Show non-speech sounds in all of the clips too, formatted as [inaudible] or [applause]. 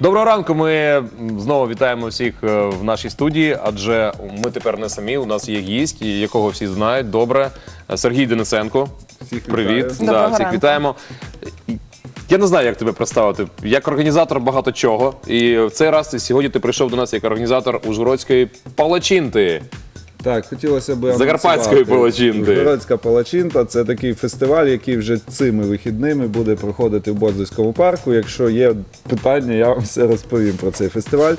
Доброго ранку. Ми знову вітаємо всіх е, в нашій студії, адже ми тепер не самі. У нас є гість, якого всі знають. Добре, Сергій Денисенко. Всіх Привіт, вітаю. да, Доброго всіх ранку. вітаємо. Я не знаю, як тебе представити. Як організатор багато чого. І в цей раз ти сьогодні ти прийшов до нас як організатор Ужгородської палачинти. Так, хотілося б Закарпатської палачинти. Ужгородська палачинта це такий фестиваль, який вже цими вихідними буде проходити в Боздойському парку. Якщо є питання, я вам все розповім про цей фестиваль.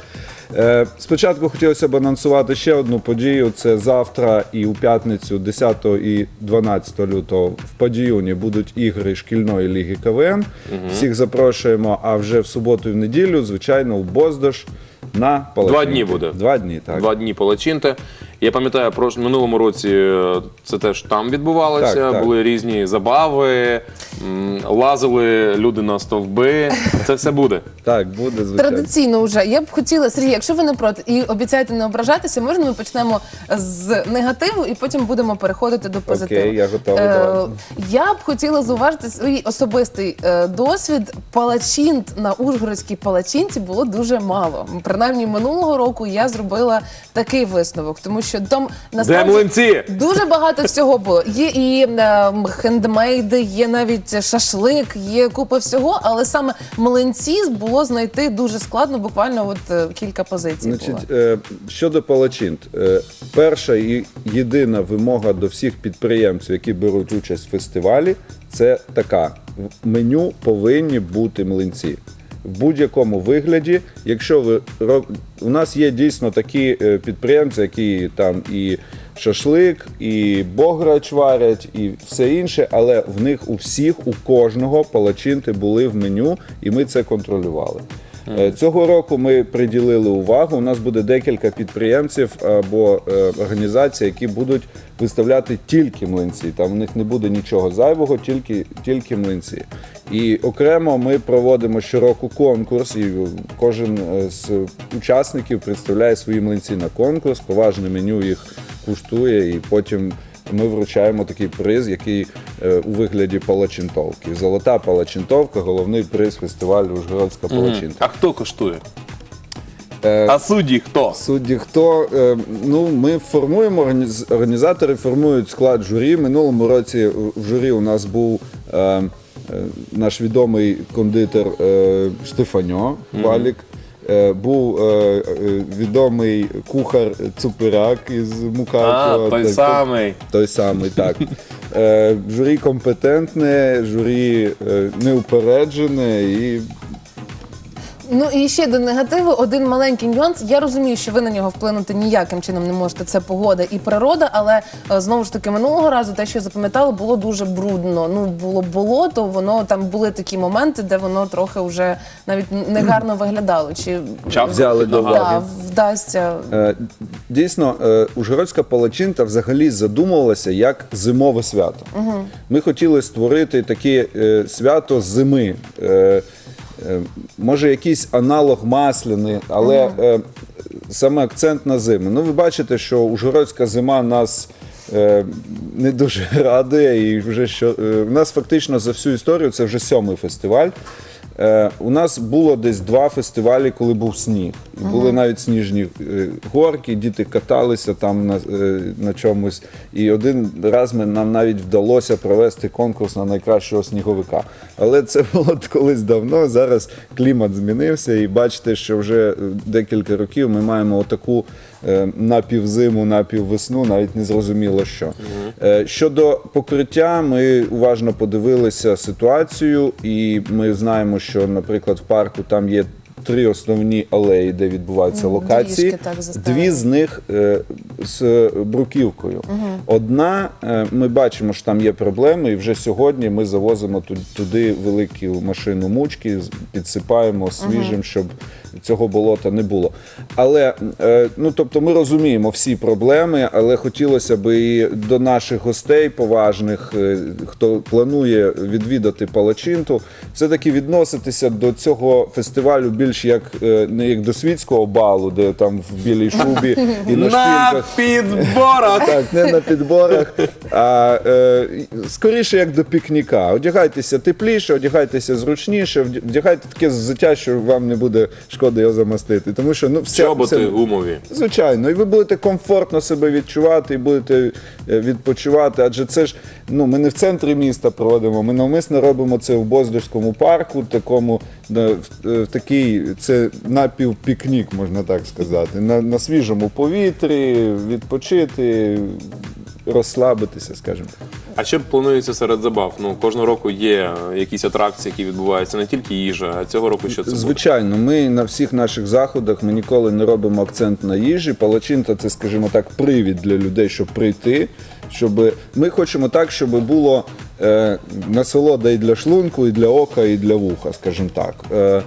Е, спочатку хотілося б анонсувати ще одну подію. Це завтра і у п'ятницю, 10 і 12 лютого, в Падіюні будуть ігри шкільної ліги КВН. Всіх запрошуємо. А вже в суботу і в неділю, звичайно, в Боздош на палачинті. дні буде. Два дні, так. Два дні палачинти. Я пам'ятаю, про минулому році е, це теж там відбувалося. Так, так. Були різні забави, м, лазили люди на стовби. Це все буде. [laughs] Так, буде звичайно. Традиційно вже я б хотіла, Сергій, якщо ви не проти і обіцяєте не ображатися, можна ми почнемо з негативу і потім будемо переходити до позитиву. Окей, я готовий, Е, я б хотіла зауважити свій особистий е, досвід. Палачинт на Ужгородській палачинці було дуже мало. Принаймні минулого року я зробила такий висновок, тому що там Де насправді млинці? Дуже багато всього було. Є і е, хендмейди, є навіть шашлик, є купа всього, але саме млинці було знайти дуже складно, буквально от е, кілька позицій. було. Значить, е, щодо палачинт, е, перша і єдина вимога до всіх підприємців, які беруть участь в фестивалі, це така: в меню повинні бути млинці. В будь-якому вигляді, якщо ви у нас є дійсно такі е, підприємці, які там і шашлик, і бограч варять, і все інше, але в них у всіх, у кожного палачинти були в меню, і ми це контролювали. Е, Цього року ми приділили увагу. У нас буде декілька підприємців або е, організацій, які будуть виставляти тільки млинці. Там у них не буде нічого зайвого, тільки, тільки млинці. І окремо ми проводимо щороку конкурс, і кожен е, з учасників представляє свої млинці на конкурс, поважне меню їх куштує, і потім ми вручаємо такий приз, який е, у вигляді палачинтовки. Золота палачинтовка, головний приз фестивалю Ужгородська палачинта. А хто коштує? Е, А судді хто? Судді, хто е, ну ми формуємо організатори формують склад журі. Минулому році в журі у нас був наш відомий кондитер Штефаньо Валік. Е, Був е, е, відомий кухар Цупирак із Мукачева. А, той Так, самий. той самий, так. Журі компетентне, журі неупереджене і Ну і ще до негативу один маленький нюанс. Я розумію, що ви на нього вплинути ніяким чином не можете. Це погода і природа, але е, знову ж таки минулого разу те, що я запам'ятала, було дуже брудно. Ну було болото, воно там були такі моменти, де воно трохи вже навіть негарно [clears throat] виглядало. Чи Час Взяли до уваги. да, вдасться Е, Дійсно, е, Ужгородська палачинта взагалі задумувалася як зимове свято. Ми хотіли створити таке е, свято зими. Е, Може, якийсь аналог масляни, але е, саме акцент на зиму. Ну, ви бачите, що Ужгородська зима нас. е, Не дуже [laughs] радує, і вже що е, у нас фактично за всю історію це вже сьомий фестиваль. Е, у нас було десь два фестивалі, коли був сніг. І були навіть сніжні е, горки, діти каталися там на, е, на чомусь. І один раз ми, нам навіть вдалося провести конкурс на найкращого сніговика. Але це [laughs] було колись давно. Зараз клімат змінився, і бачите, що вже декілька років ми маємо отаку напівзиму, напіввесну, навіть не зрозуміло що. Е, Щодо покриття, ми уважно подивилися ситуацію, і ми знаємо, що, наприклад, в парку там є. Три основні алеї, де відбуваються локації. доріжки так заставили. Дві з них е, з бруківкою. Одна, е, ми бачимо, що там є проблеми, і вже сьогодні ми завозимо ту- туди велику машину мучки, з- підсипаємо свіжим, щоб цього болота не було. Але е, ну тобто ми розуміємо всі проблеми, але хотілося б і до наших гостей поважних, е, хто планує відвідати Палачинту, все-таки відноситися до цього фестивалю більш приходиш як е, не як до світського балу, де там в білій шубі і на На шпільках. підборах! Так, не на підборах, а е, скоріше як до пікніка. Одягайтеся тепліше, одягайтеся зручніше, вдя- вдягайте таке взуття, що вам не буде шкоди його замастити. Тому що ну все, Чоботи гумові. Звичайно, і ви будете комфортно себе відчувати, і будете е, відпочивати. Адже це ж ну ми не в центрі міста проводимо. Ми навмисно робимо це в Боздорському парку, такому на- в, е, в такий це напівпікнік, можна так сказати. На, на свіжому повітрі, відпочити, розслабитися, скажімо. так. А що планується серед забав? Ну кожного року є якісь атракції, які відбуваються, не тільки їжа, а цього року що це буде? Звичайно, ми на всіх наших заходах ми ніколи не робимо акцент на їжі. Палачинта це, скажімо так, привід для людей, щоб прийти. Щоб ми хочемо так, щоб було е, насолода і для шлунку, і для ока, і для вуха, скажімо так. Е, е,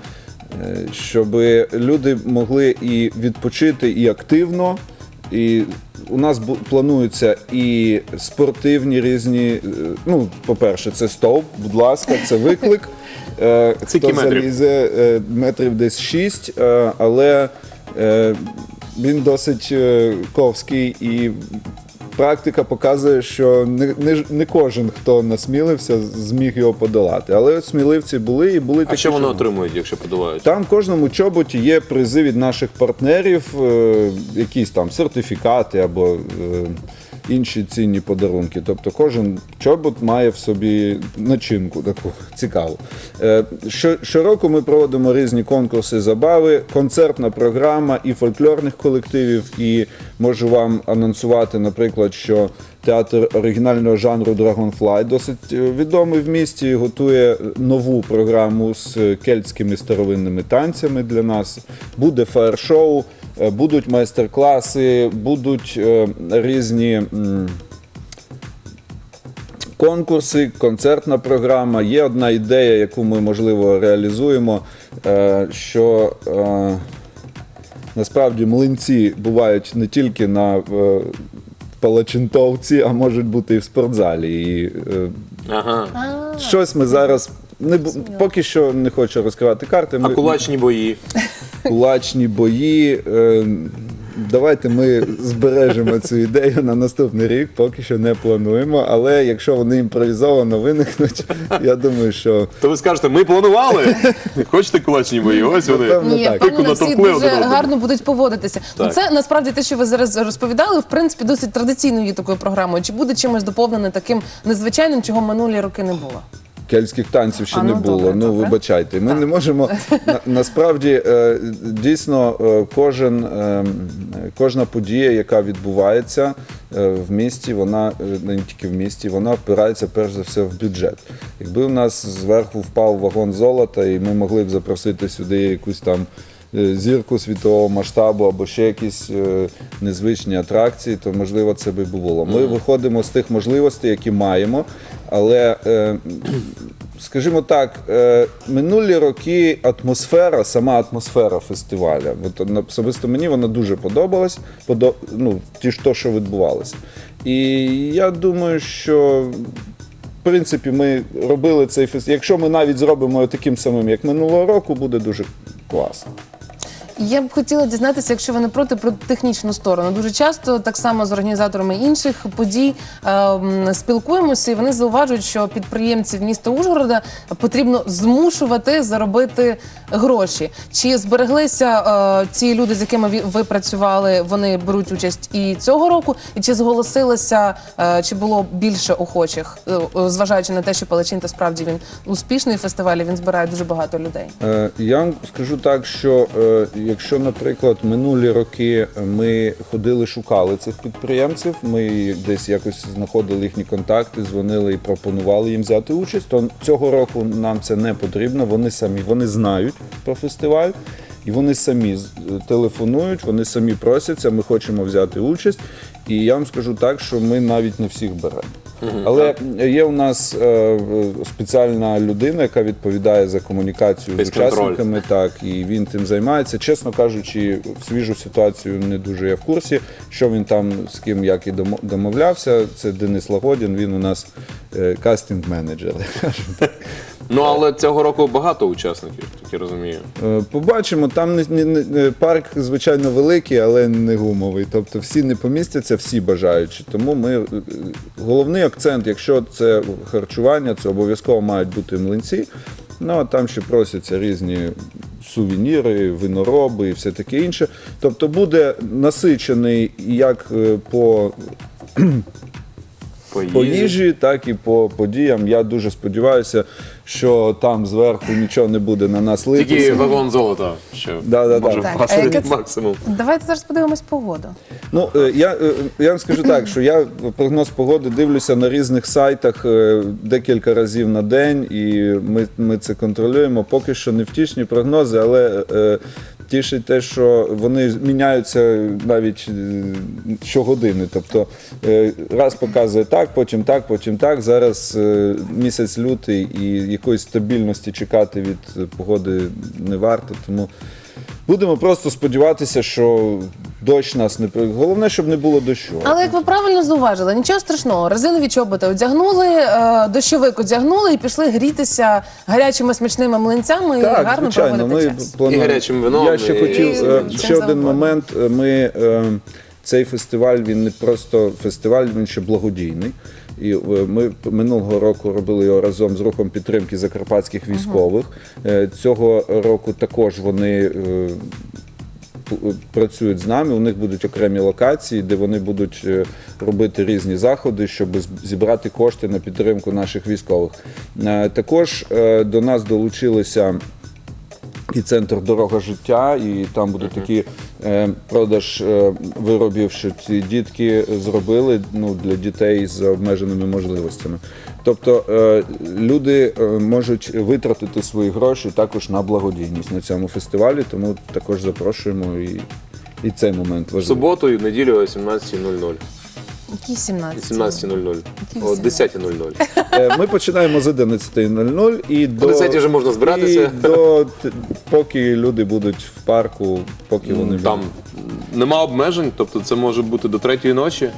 щоб люди могли і відпочити і активно. І у нас плануються і спортивні різні. е, Ну, по-перше, це стовп, будь ласка, це виклик. [laughs] Е, Хто залізе е, метрів десь 6, але він досить ковський і. Практика показує, що не, не, не кожен, хто насмілився, зміг його подолати. Але сміливці були і були А такі. що вони отримують, якщо подавають? там в кожному чоботі є призи від наших партнерів, е, якісь там сертифікати або е, інші цінні подарунки. Тобто кожен чобот має в собі начинку таку цікаву. Е, щороку ми проводимо різні конкурси, забави, концертна програма і фольклорних колективів. І можу вам анонсувати, наприклад, що театр оригінального жанру Dragonfly досить е, відомий в місті. Готує нову програму з кельтськими старовинними танцями для нас. Буде фаєр-шоу, будуть майстер-класи, будуть е, різні. Конкурси, концертна програма. Є одна ідея, яку ми можливо реалізуємо. е, Що е, насправді млинці бувають не тільки на е, палачинтовці, а можуть бути і в спортзалі. І е, Ага. щось ми зараз не поки що не хочу розкривати карти. А Ми, кулачні бої. Кулачні бої. Е, Давайте ми збережемо цю ідею на наступний рік, поки що не плануємо. Але якщо вони імпровізовано виникнуть, я думаю, що То ви скажете, ми планували? Хочете кулачні бої? Ось вони. Ні, так. Тільки всі дуже гарно будуть поводитися. Ну Так. це насправді те, що ви зараз розповідали, в принципі, досить традиційною є такою програмою. Чи буде чимось доповнене таким незвичайним, чого минулі роки не було? Кельтських танців ще А, не ну, було. добре, ну добре. вибачайте. Ми Так. не можемо на, насправді е, дійсно е, кожен, е, кожна подія, яка відбувається е, в місті, вона е, не тільки в місті, вона впирається перш за все в бюджет. Якби у нас зверху впав вагон золота, і ми могли б запросити сюди якусь там. е, Зірку світового масштабу або ще якісь е, незвичні атракції, то можливо це би було. Ми виходимо з тих можливостей, які маємо, але е, скажімо так, е, минулі роки атмосфера, сама атмосфера фестиваля, от особисто мені вона дуже подобалась, подо, ну, ті ж то, що відбувалося. І я думаю, що. В принципі, ми робили цей фестиваль. Якщо ми навіть зробимо таким самим, як минулого року, буде дуже класно. Я б хотіла дізнатися, якщо ви не проти, про технічну сторону. Дуже часто так само з організаторами інших подій ем, спілкуємося, і вони зауважують, що підприємців міста Ужгорода потрібно змушувати заробити гроші. Чи збереглися е, ці люди, з якими ви- ви працювали, вони беруть участь і цього року? І чи зголосилося, е, чи було більше охочих, е, е, зважаючи на те, що Палачинта справді він успішний фестиваль, він збирає дуже багато людей. Е, Я вам скажу так, що е, якщо, наприклад, минулі роки ми ходили, шукали цих підприємців, ми десь якось знаходили їхні контакти, дзвонили і пропонували їм взяти участь, то цього року нам це не потрібно. Вони самі вони знають про фестиваль. І вони самі телефонують, вони самі просяться, ми хочемо взяти участь. І я вам скажу так, що ми навіть не всіх беремо. Але є у нас е, спеціальна людина, яка відповідає за комунікацію з Фейс-контроль. учасниками. Так, і він тим займається. Чесно кажучи, в свіжу ситуацію не дуже я в курсі, що він там з ким як і домо- домовлявся. Це Денис Лагодін. Він у нас е, кастинг-менеджер. скажімо так. Ну але цього року багато учасників, так я розумію. Е, Побачимо, там не, не, не- парк, звичайно, великий, але не гумовий. Тобто всі не помістяться, всі бажаючі. Тому ми е, е, головний акцент, якщо це харчування, це обов'язково мають бути млинці. Ну а там ще просяться різні сувеніри, винороби і все таке інше. Тобто буде насичений як е, по По по їжі, так і по подіям. Я дуже сподіваюся, що там зверху нічого не буде на нас Тільки вагон золота, що Да-да-да. може Так, а впасти це- максимум. Давайте зараз подивимось погоду. Ну е, я, е, я вам скажу так, що я прогноз погоди дивлюся на різних сайтах е, декілька разів на день, і ми, ми це контролюємо. Поки що не втішні прогнози, але е, тішить те, що вони міняються навіть е, щогодини. Тобто е, раз показує так, потім так, потім так. Зараз е, місяць лютий і якоїсь стабільності чекати від погоди не варто. Тому будемо просто сподіватися, що дощ нас не при- головне, щоб не було дощу. Але як ви правильно зауважили, нічого страшного. Резинові чоботи одягнули, е, дощовик одягнули і пішли грітися гарячими смачними млинцями і Так, гарно звичайно, проводити ми час. плануємо. І гарячим вином, Я ще і- хотів І е, чим ще один завгодно. момент. Е, Ми е, цей фестиваль він не просто фестиваль, він ще благодійний. І е, ми минулого року робили його разом з рухом підтримки закарпатських військових. Е, Цього року також вони е, працюють з нами. У них будуть окремі локації, де вони будуть е, робити різні заходи, щоб зібрати кошти на підтримку наших військових. Е, Також е, до нас долучилися. І центр дорога життя, і там будуть такі продаж е, виробів, що ці дітки зробили ну, для дітей з обмеженими можливостями. Тобто е, люди е, можуть витратити свої гроші також на благодійність на цьому фестивалі, тому також запрошуємо і, і цей момент важливий. суботу і неділю о 17.00. Які 17? 17.00. Які О 10.00. Е, Ми починаємо з 11.00 і до 10 вже можна збиратися. І до т- поки люди будуть в парку, поки вони Там нема обмежень, тобто це може бути до третьої ночі.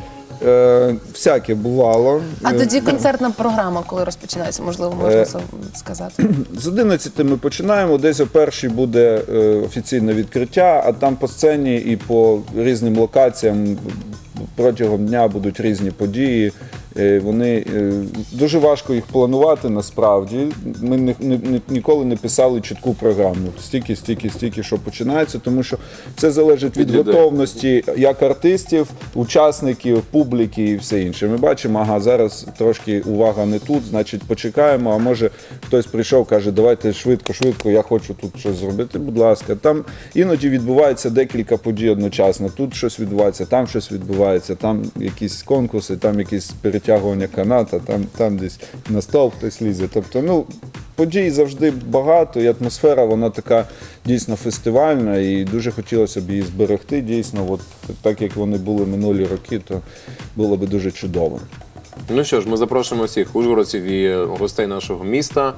Е, всяке бувало. А Е, тоді концертна програма, коли розпочинається, можливо, можна Е, це сказати. [clears throat] З 11 ми починаємо. Десь о першій буде е, офіційне відкриття, а там по сцені і по різним локаціям протягом дня будуть різні події. Е, Вони е, дуже важко їх планувати насправді. Ми ні- ні- ніколи не писали чітку програму. Стільки, стільки, стільки, що починається, тому що це залежить від готовності як артистів, учасників, публіки і все інше. Ми бачимо, ага, зараз трошки увага не тут, значить почекаємо. А може хтось прийшов, каже, давайте швидко, швидко, я хочу тут щось зробити. Будь ласка, там іноді відбувається декілька подій одночасно. Тут щось відбувається, там щось відбувається, там якісь конкурси, там якісь перетягування каната, там, там десь на стовп хтось лізе. Тобто, ну. Подій завжди багато, і атмосфера вона така дійсно фестивальна, і дуже хотілося б її зберегти. Дійсно, от так як вони були минулі роки, то було б дуже чудово. Ну що ж, ми запрошуємо всіх ужгородців і гостей нашого міста.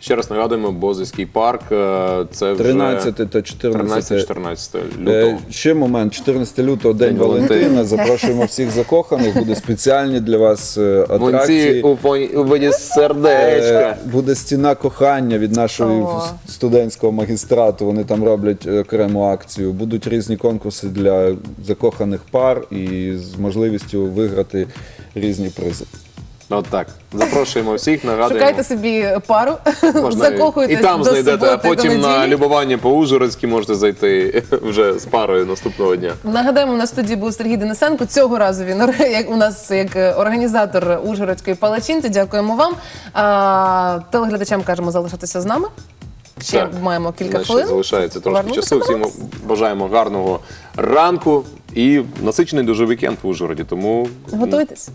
Ще раз нагадуємо, Бозиський парк. е, Це вже 13 та 14 13-14 Е, лютого. Ще момент, 14 лютого, День, День Валентина. Валентина. Запрошуємо всіх закоханих. Буде спеціальні для вас е, атракції. у фоні у виді сердечка. Е, Буде стіна кохання від нашої О. студентського магістрату. Вони там роблять е, окрему акцію. Будуть різні конкурси для закоханих пар і з можливістю виграти різні призи. От так. Запрошуємо всіх, нагадуємо. Шукайте собі пару, Можна і- закохуйтесь і там до знайдете, а до потім на неділі. любування по Ужгородськи можете зайти [laughs] вже з парою наступного дня. Нагадаємо, на студії був Сергій Денисенко. Цього разу він ор- [laughs] як у нас як е, організатор Ужгородської палачинти. Дякуємо вам. А, телеглядачам кажемо залишатися з нами. Ще Так. маємо кілька Значить, хвилин. Залишається трошки Повернутися часу. до Всім нас. бажаємо гарного ранку і насичений дуже вікенд в Ужгороді. Тому Готуйтесь.